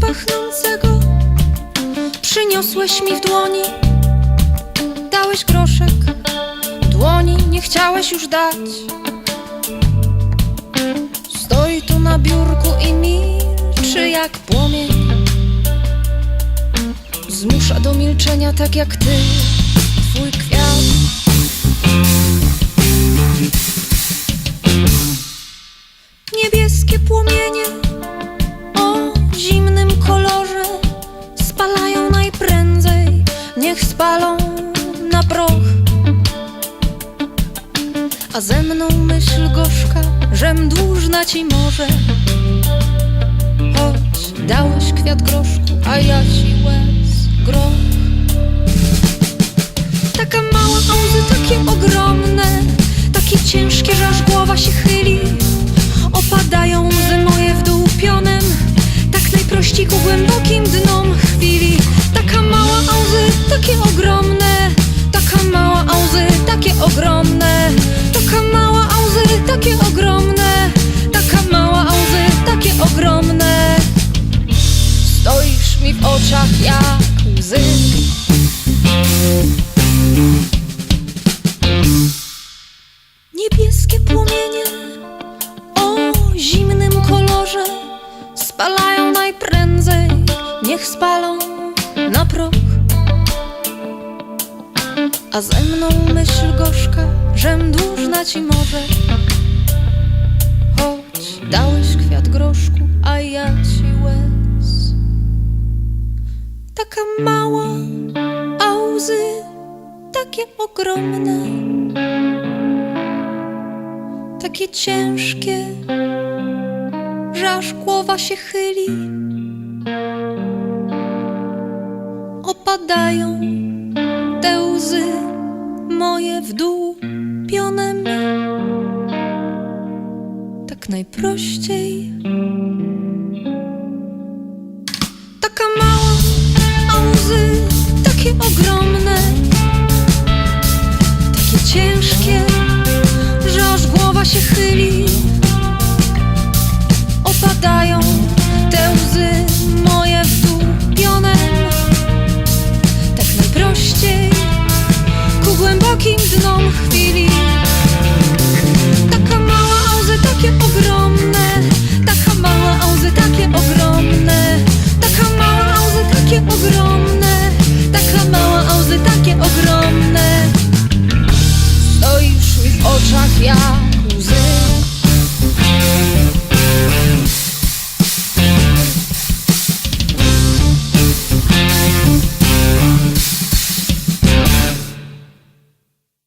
pachnącego. Przyniosłeś mi w dłoni Dałeś groszek. Dłoni nie chciałeś już dać. Stoi tu na biurku i milczy jak płomień. Zmusza do milczenia tak jak ty. Twój A ze mną myśl gorzka, żem dłużna ci może. Choć dałeś kwiat groszku, a ja ci niech spalą na proch. A ze mną myśl gorzka, żem dłużna ci może. Choć dałeś kwiat groszku, a ja ci łez. Taka mała, a łzy takie ogromne takie ciężkie, że aż głowa się chyli. Opadają te łzy moje w dół pionem. Tak najprościej. głębokim dnom chwili. Taka mała, łzy takie ogromne. Taka mała, łzy takie ogromne. Taka mała, łzy takie ogromne. Taka mała, łzy takie ogromne. Stoisz mi w oczach ja.